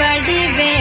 வடிவே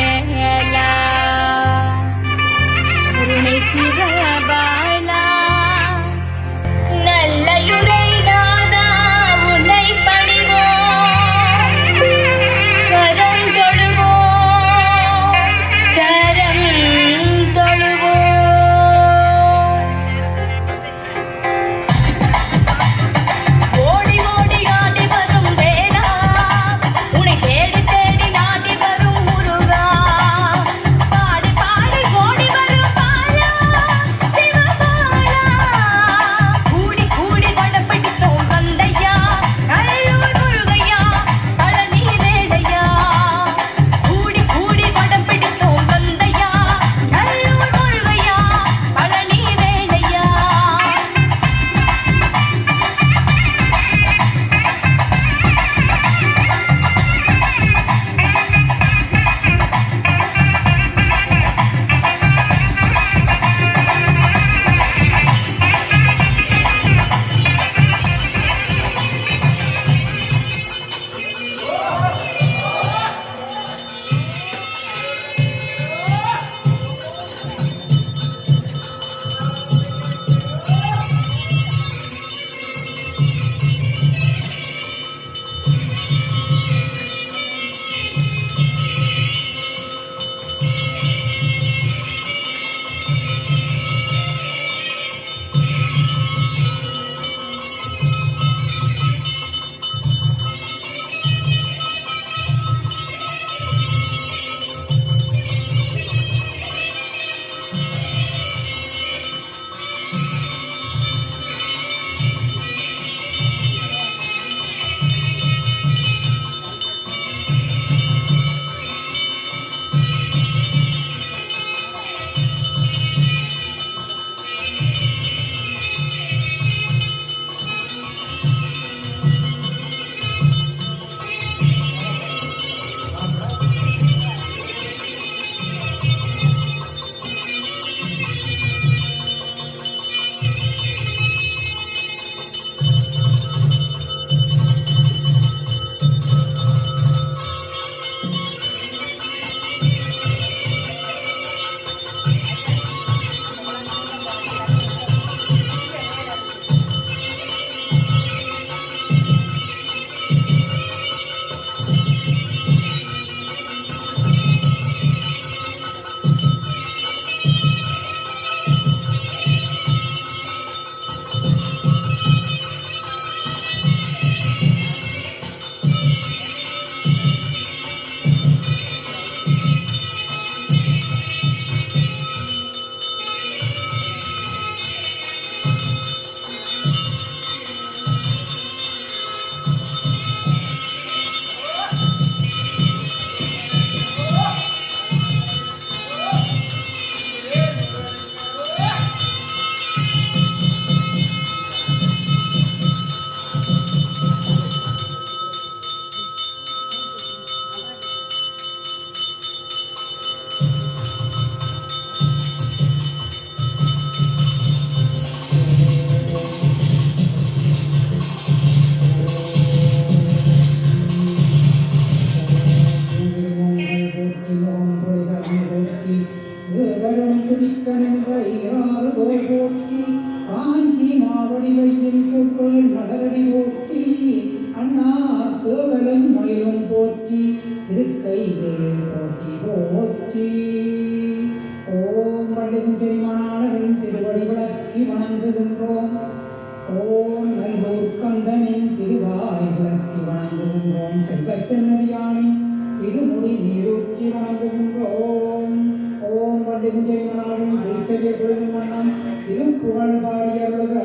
எப்பொழுதும் வண்ணம் திருப்புகழ் பாடி அருளுக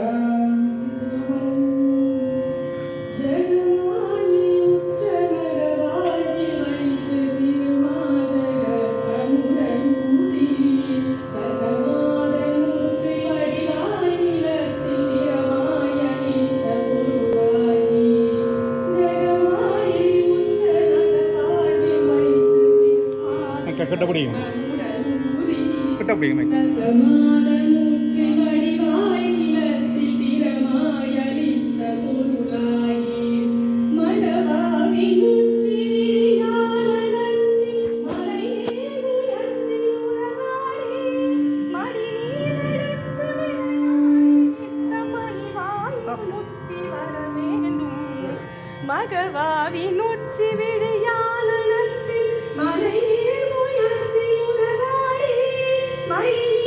കെട്ടപ്പടിയും കിട്ട പ്രിയമേ மகவாவின் உச்சி விழியாலனத்தில் மலை My baby.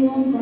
e